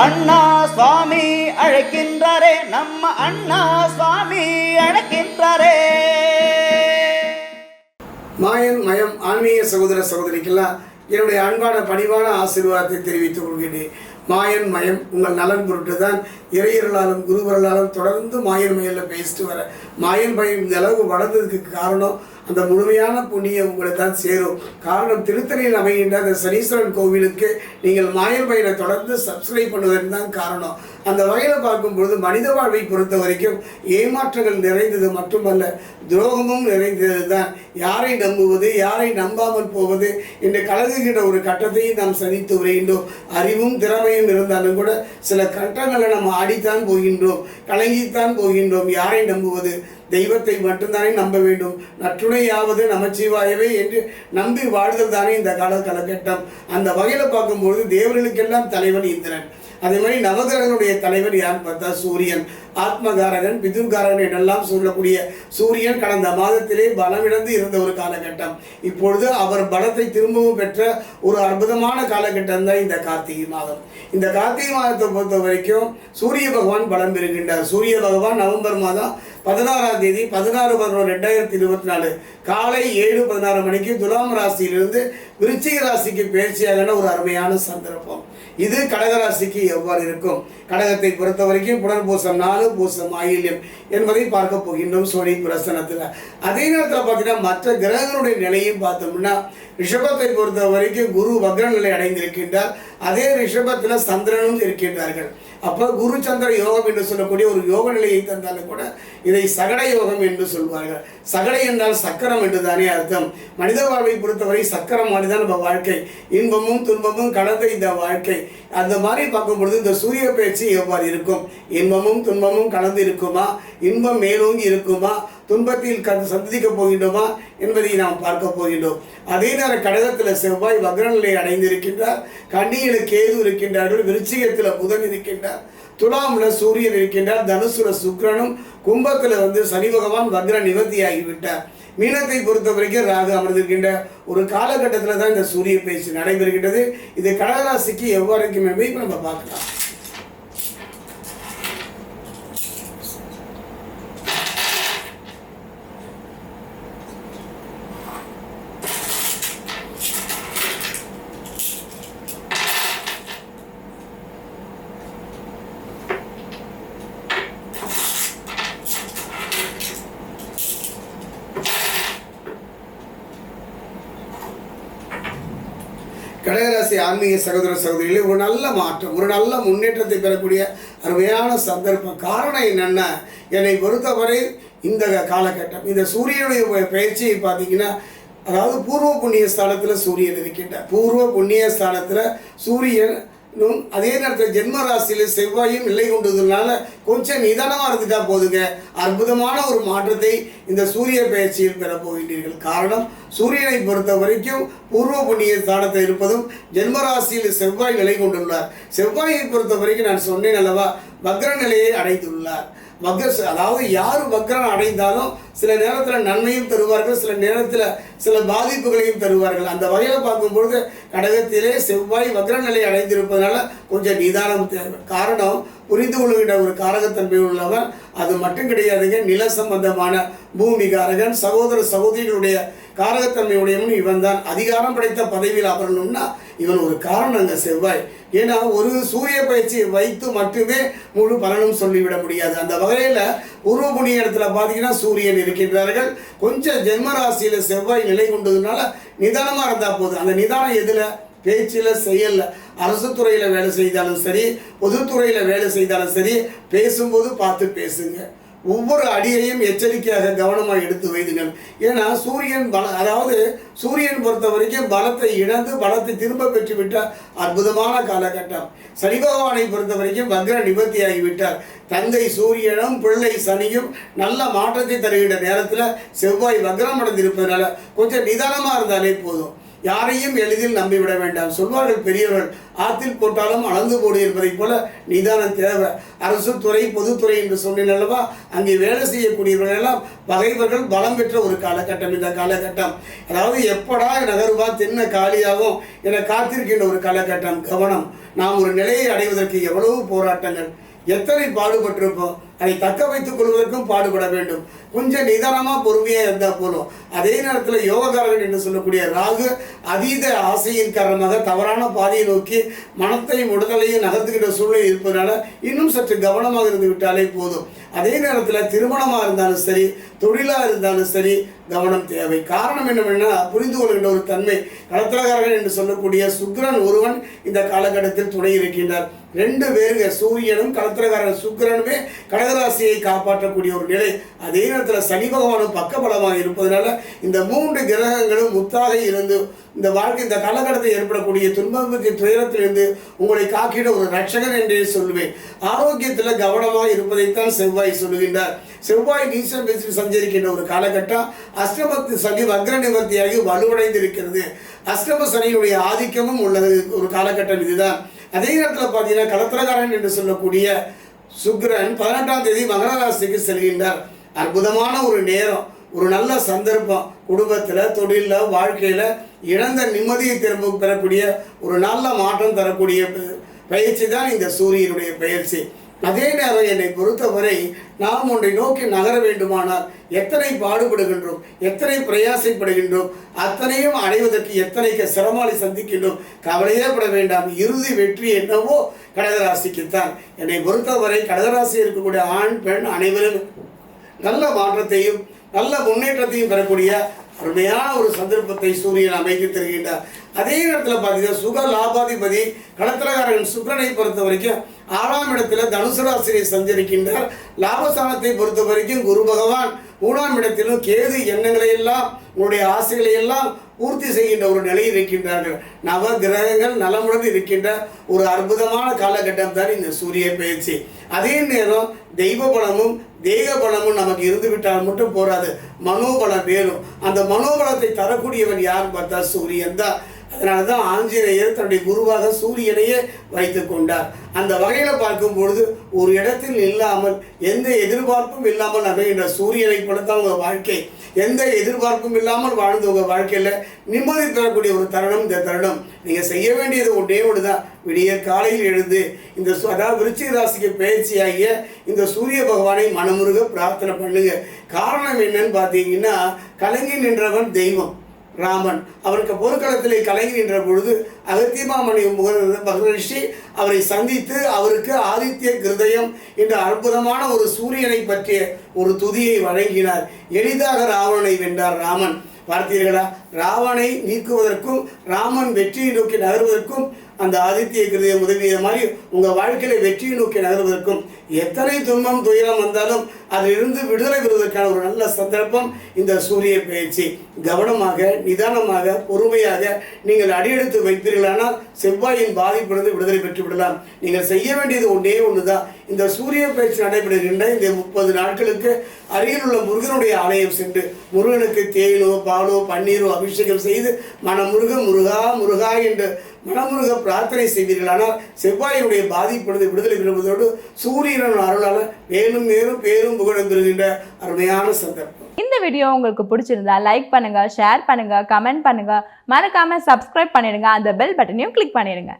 அண்ணா சுவாமி அழைக்கின்றாரே நம்ம அண்ணா சுவாமி அழைக்கின்றாரே. மாயன் மயம் ஆன்மீக சகோதர சகோதரிக்கெல்லாம் என்னுடைய அன்பான பணிவான ஆசீர்வாதத்தை தெரிவித்துக் கொள்கின்றேன். மாயன் மயம் உங்கள் நலன் பொருட்டு தான் இறையர்களாலும் குருவர்களாலும் தொடர்ந்து மாயன் மயலில் பேசிட்டு வர மாயன் மயம் இந்த அளவு வளர்ந்ததுக்கு காரணம் அந்த முழுமையான புண்ணியம் உங்களை தான் சேரும். காரணம் திருத்தணியில் அமைகின்ற அந்த சனீஸ்வரன் கோவிலுக்கு நீங்கள் மாயல் பயிரை தொடர்ந்து சப்ஸ்கிரைப் பண்ணுவதற்கு தான் காரணம். அந்த வகையில் பார்க்கும்பொழுது மனித வாழ்வை பொறுத்த வரைக்கும் ஏமாற்றங்கள் நிறைந்தது மட்டுமல்ல துரோகமும் நிறைந்தது தான். யாரை நம்புவது யாரை நம்பாமல் போவது என்று கலங்குகின்ற ஒரு கட்டத்தையும் நாம் சந்தித்து வருகின்றோம். அறிவும் திறமையும் இருந்தாலும் கூட சில கட்டங்களை நாம் ஆடித்தான் போகின்றோம் கலங்கித்தான் போகின்றோம். யாரை நம்புவது? தெய்வத்தை மட்டும்தானே நம்ப வேண்டும். நற்றுணையாவது நமச்சிவாயவே என்று நம்பி வாழ்தல் தானே இந்த கால காலகட்டம். அந்த வகையில் பார்க்கும்பொழுது தேவர்களுக்கெல்லாம் தலைவன் இந்திரன். அதே மாதிரி நவகிரகனுடைய தலைவர் யார் பார்த்தா சூரியன். ஆத்மகாரகன் பிதுர்காரகன் என்றெல்லாம் சொல்லக்கூடிய சூரியன் கடந்த மாதத்திலே பலமிழந்து இருந்த ஒரு காலகட்டம். இப்பொழுது அவர் பலத்தை திரும்பவும் பெற்ற ஒரு அற்புதமான காலகட்டம் தான் இந்த கார்த்திகை மாதம். இந்த கார்த்திகை மாதத்தை பொறுத்த வரைக்கும் சூரிய பகவான் பலம் பெறுகின்றார். சூரிய பகவான் நவம்பர் மாதம் பதினாறாம் தேதி பதினாறு பதினொன்று ரெண்டாயிரத்தி இருபத்தி நாலு காலை ஏழு பதினாறு மணிக்கு துலாம் ராசியிலிருந்து விருச்சிக ராசிக்கு பயிற்சியாகின ஒரு அருமையான சந்தர்ப்பம். இது கடகராசிக்கு எவ்வாறு இருக்கும்? கடகத்தை பொறுத்த வரைக்கும் புனர்பூசம் நாலு பூசம் ஆயில்யம் என்பதை பார்க்க போகின்றோம் சோனி பிரசனத்தில். அதே நேரத்தில் பார்த்தீங்கன்னா மற்ற கிரகங்களுடைய நிலையும் பார்த்தோம்னா ரிஷபத்தை பொறுத்த வரைக்கும் குரு வக்ர நிலை அடைந்திருக்கின்றார். அதே ரிஷபத்தில் சந்திரனும் இருக்கின்றார்கள். அப்போ குரு சந்திர யோகம் என்று சொல்லக்கூடிய ஒரு யோக நிலையை தந்தாலும் கூட இதை சகட யோகம் என்று சொல்வார்கள். சகடை என்றால் சக்கரம் என்று தானே அர்த்தம். மனித வாழ்வை பொறுத்தவரை சக்கரம் நம்ம வாழ்க்கை. இன்பமும் துன்பமும் கலந்த இந்த வாழ்க்கை. அந்த மாதிரி பார்க்கும்பொழுது இந்த சூரிய பயிற்சி எவ்வாறு இருக்கும்? இன்பமும் துன்பமும் கலந்து இருக்குமா? இன்பம் மேலோங்கி இருக்குமா? துன்பத்தில் கண்டு சந்திக்கப் போகின்றோமா என்பதை நாம் பார்க்க போகின்றோம். அதே நேரம் கடகத்தில் செவ்வாய் வக்ரநிலை அடைந்திருக்கின்றார். கண்ணியில் கேது இருக்கின்றார்கள். விருச்சிகத்தில் புதன் இருக்கின்றார். துலாம்ல சூரியன் இருக்கின்றார் தனுசுல சுக்கிரனும் கும்பத்தில் வந்து சனி பகவான் வக்ர நிவர்த்தியாகிவிட்டார். மீனத்தை பொறுத்த வரைக்கும் ராகு அமர்ந்திருக்கின்ற ஒரு காலகட்டத்தில் தான் இந்த சூரிய பயிற்சி நடைபெறுகின்றது. இது கடகராசிக்கு எவ்வாறு இருக்கும் என்பதை நம்ம பார்க்கலாம். கடகராசி ஆன்மீக சகோதர சகோதரிகளே ஒரு நல்ல மாற்றம் ஒரு நல்ல முன்னேற்றத்தை பெறக்கூடிய அருமையான சந்தர்ப்பம். காரணம் என்னென்ன என்னை பொறுத்தவரை இந்த காலகட்டம் இந்த சூரியனுடைய பயிற்சியை பார்த்தீங்கன்னா அதாவது பூர்வ புண்ணிய ஸ்தானத்தில் சூரியன் இருக்கின்றார். பூர்வ புண்ணிய ஸ்தானத்தில் சூரியன் அதே நேரத்தில் ஜென்ம ராசியில் செவ்வாயும் நிலை கொண்டதுனால கொஞ்சம் நிதானமாக இருந்துட்டா போதுங்க. அற்புதமான ஒரு மாற்றத்தை இந்த சூரிய பயிற்சியில் பெற போகின்றீர்கள். காரணம் சூரியனை பொறுத்த வரைக்கும் பூர்வ புண்ணிய ஸ்தானத்தில் இருப்பதும் ஜென்ம ராசியில் செவ்வாய் நிலை கொண்டுள்ளார். செவ்வாயை பொறுத்த வரைக்கும் நான் சொன்னேன் அல்லவா வக்ர நிலையை அடைந்துள்ளார். வக்ர அதாவது யார் வக்ரம் அடைந்தாலும் சில நேரத்தில் நன்மையும் தருவார்கள் சில நேரத்தில் சில பாதிப்புகளையும் தருவார்கள். அந்த வகையில் பார்க்கும்பொழுது கடகத்திலே செவ்வாய் வக்ர நிலை அடைந்திருப்பதனால கொஞ்சம் நிதானம் தேவை. காரணம் புரிந்து கொள்கின்ற ஒரு காரகத்தன்மை உள்ளவன் அது மட்டும் கிடையாதுங்க நில சம்பந்தமான பூமி காரகன் சகோதர சகோதரிகளுடைய காரகத்தன்மை உடையவன் இவன் தான் அதிகாரம் படைத்த பதவியில் அமரணும்னா இவன் ஒரு காரணங்க செவ்வாய். ஏன்னா ஒரு சூரிய பயிற்சியை வைத்து மட்டுமே முழு பலனும் சொல்லிவிட முடியாது. அந்த வகையில் உருவ இடத்துல பார்த்தீங்கன்னா சூரியன் இருக்கின்றார்கள். கொஞ்சம் ஜென்ம ராசியில் செவ்வாய் நிலை கொண்டதுனால நிதானமாக இருந்தால் போதும். அந்த நிதானம் எதில்? பேச்சில் செயலில். அரசு துறையில் வேலை செய்தாலும் சரி பொதுத்துறையில் வேலை செய்தாலும் சரி பேசும்போது பார்த்து பேசுங்க. ஒவ்வொரு அடியையும் எச்சரிக்கையாக கவனமாக எடுத்து வைதுங்கள் ஏன்னா சூரியன் பல அதாவது சூரியன் பொறுத்த வரைக்கும் பலத்தை இழந்து பலத்தை திரும்ப பெற்றுவிட்ட அற்புதமான காலகட்டம். சனி பகவானை பொறுத்த வரைக்கும் வக்ர நிவர்த்தியாகிவிட்டார் தந்தை சூரியனும் பிள்ளை சனியும் நல்ல மாற்றத்தை தருகின்ற நேரத்தில் செவ்வாய் வக்ரம் அடைந்திருப்பதனால கொஞ்சம் நிதானமாக இருந்தாலே போதும். யாரையும் எளிதில் நம்பிவிட வேண்டாம். சொல்வார்கள் பெரியவர்கள் ஆத்தில் போட்டாலும் அளந்து போடு என்பதைப் போல நிதானம் தேவை. அரசு துறை பொதுத்துறை என்று சொன்னேன் அல்லவா? அங்கே வேலை செய்யக்கூடியவர்கள் எல்லாம் பகைவர்கள் பலம் பெற்ற ஒரு காலகட்டம் இந்த காலகட்டம். அதாவது எப்படா நகருவா தென்ன காலியாகும் என காத்திருக்கின்ற ஒரு காலகட்டம். கவனம். நாம் ஒரு நிலையை அடைவதற்கு எவ்வளவு போராட்டங்கள். எத்தனை பாடுபட்டிருப்போம்? அதை தக்க வைத்துக் கொள்வதற்கும் பாடுபட வேண்டும். கொஞ்சம் நிதானமாக பொறுமையாக இருந்தால் போதும். அதே நேரத்தில் யோகக்காரர்கள் என்று சொல்லக்கூடிய ராகு அதீத ஆசையின் காரணமாக தவறான பாதையை நோக்கி மனத்தையும் உடலையும் நகர்த்துகின்ற சூழ்நிலை இருப்பதனால இன்னும் சற்று கவனமாக இருந்து விட்டாலே போதும். அதே நேரத்தில் திருமணமாக இருந்தாலும் சரி தொழிலாக இருந்தாலும் சரி கவனம் தேவை. காரணம் என்னவென்னா புரிந்து கொள்கின்ற ஒரு தன்மை. களத்திரகாரர்கள் என்று சொல்லக்கூடிய சுக்ரன் ஒருவன் இந்த காலகட்டத்தில் துணை இருக்கின்றார். ரெண்டு பேருங்க சூரியனும் கலத்திரகாரன் சுக்கிரனுமே கடகராசியை காப்பாற்றக்கூடிய ஒரு நிலை. அதே நேரத்தில் சனி பகவானும் பக்கபலமாக இருப்பதனால இந்த மூன்று கிரகங்களும் முத்தாக இருந்து இந்த வாழ்க்கை இந்த காலகட்டத்தில் ஏற்படக்கூடிய துன்பமிக்கு துயரத்திலிருந்து உங்களை காக்கிட ஒரு ரட்சகன் என்றே சொல்லுவேன் ஆரோக்கியத்தில் கவனமாக இருப்பதைத்தான் செவ்வாய் சொல்லுகின்றார். செவ்வாய் நீச்சல் பேசி சஞ்சரிக்கின்ற ஒரு காலகட்டம் அஷ்டமத்து சனி வக்ர நிவர்த்தியாகி வலுவடைந்து இருக்கிறது அஷ்டம சனியுடைய ஆதிக்கமும் உள்ளது. ஒரு காலகட்டம் இதுதான். அதே நேரத்தில் பார்த்தீங்கன்னா கலத்திரகாரன் என்று சொல்லக்கூடிய சுக்கிரன் பதினெட்டாம் தேதி மகர ராசிக்கு செல்கின்றார். அற்புதமான ஒரு நேரம் ஒரு நல்ல சந்தர்ப்பம். குடும்பத்தில் தொழிலில் வாழ்க்கையில் இழந்த நிம்மதியை திரும்ப பெறக்கூடிய ஒரு நல்ல மாற்றம் தரக்கூடிய பயிற்சி தான் இந்த சூரியனுடைய பயிற்சி. அதே நேரம் என்னை பொறுத்தவரை நாம் ஒன்றை நோக்கி நகர வேண்டுமானால் எத்தனை பாடுபடுகின்றோம் எத்தனை பிரயாசைப்படுகின்றோம் அத்தனையும் அடைவதற்கு எத்தனை சிரமாலை சந்திக்கின்றோம் கவலையே பட வேண்டாம். இறுதி வெற்றி என்னவோ கடகராசிக்குத்தான். என்னை பொறுத்தவரை கடகராசி இருக்கக்கூடிய ஆண் பெண் அனைவரும் நல்ல மாற்றத்தையும் நல்ல முன்னேற்றத்தையும் பெறக்கூடிய அருமையான ஒரு சந்தர்ப்பத்தை சூரியன் அமைத்து தருகின்றார். அதே நேரத்தில் பார்த்தீங்கன்னா சுக லாபாதிபதி களத்திரகாரன் சுக்கரனை பொறுத்த வரைக்கும் ஆறாம் இடத்துல தனுசு ராசியை சஞ்சரிக்கின்றார். லாபஸ்தானத்தை பொறுத்த வரைக்கும் குரு பகவான் மூணாம் இடத்திலும் கேது எண்ணங்களை எல்லாம் உங்களுடைய ஆசைகளை எல்லாம் பூர்த்தி செய்கின்ற ஒரு நிலையில் இருக்கின்றார்கள். நவ கிரகங்கள் நலமுடன் இருக்கின்ற ஒரு அற்புதமான காலகட்டம் தான் இந்த சூரிய பயிற்சி. அதே நேரம் தெய்வ பலமும் தேக பலமும் நமக்கு இருந்து விட்டால் மட்டும் போராது. மனோபலம் வேணும் அந்த மனோபலத்தை தரக்கூடியவன் யார் பார்த்தா சூரியன் தான். அதனால தான் ஆஞ்சநேயர் தன்னுடைய குருவாக சூரியனையே வைத்து கொண்டார். அந்த வகையில் பார்க்கும் பொழுது ஒரு இடத்தில் இல்லாமல் எந்த எதிர்பார்ப்பும் இல்லாமல் அமைகின்ற சூரியனை கொடுத்தால் உங்கள் வாழ்க்கை. எந்த எதிர்பார்ப்பும் இல்லாமல் வாழ்ந்த உங்கள் வாழ்க்கையில் நிம்மதி தரக்கூடிய ஒரு தருணம் இந்த தருணம். நீங்கள் செய்ய வேண்டியது ஒன்றே ஒன்று தான் விடிய காலையில் எழுந்து இந்த அதாவது விருச்சிக ராசிக்கு பயிற்சியாகிய இந்த சூரிய பகவானை மனமுருக பிரார்த்தனை பண்ணுங்க. காரணம் என்னன்னு பார்த்தீங்கன்னா கலங்கி நின்றவன் தெய்வம். ராமன். அவருக்கு போர்க்களத்திலே கலங்கி நின்ற பொழுது அகத்தியமாமணி மகரிஷி அவரை சந்தித்து அவருக்கு ஆதித்ய கிருதயம் என்ற அற்புதமான ஒரு சூரியனை பற்றிய ஒரு துதியை வழங்கினார். எளிதாக ராவணனை வென்றார் ராமன். பார்த்தீர்களா? ராவனை நீக்குவதற்கும் ராமன் வெற்றியை நோக்கி நகர்வதற்கும் அந்த ஆதித்ய கிருதிய உதவிய மாதிரி உங்கள் வாழ்க்கையில வெற்றியை நோக்கி நகர்வதற்கும் எத்தனை துன்பம் துயரம் வந்தாலும் அதிலிருந்து விடுதலை பெறுவதற்கான ஒரு நல்ல சந்தர்ப்பம் இந்த சூரிய பயிற்சி. கவனமாக நிதானமாக பொறுமையாக நீங்கள் அடியெடுத்து வைப்பீர்களானால் செவ்வாயின் பாதிப்பிலிருந்து விடுதலை பெற்று விடலாம். நீங்கள் செய்ய வேண்டியது ஒன்றே ஒன்று தான் இந்த சூரிய பயிற்சி நடைபெறுகின்ற இந்த முப்பது நாட்களுக்கு அருகில் உள்ள முருகனுடைய ஆலயம் சென்று முருகனுக்கு தேயிலோ பாலோ பன்னீரோ அபிஷேகம் செய்து மனமுருக முருகா முருகா என்று மனமுருக பிரார்த்தனை செய்வீர்களானால் செவ்வாயினுடைய பாதிப்பிலிருந்து விடுதலை பெறுவதோடு சூரியனின் அருளால் மேலும் மேலும் பேரும் புகழும் பெறுகின்ற அருமையான சந்தர்ப்பம். இந்த வீடியோ உங்களுக்கு பிடிச்சிருந்தா லைக் பண்ணுங்க ஷேர் பண்ணுங்க கமெண்ட் பண்ணுங்க. மறக்காம சப்ஸ்கிரைப் பண்ணிடுங்க. அந்த பெல் பட்டனையும் கிளிக் பண்ணிடுங்க.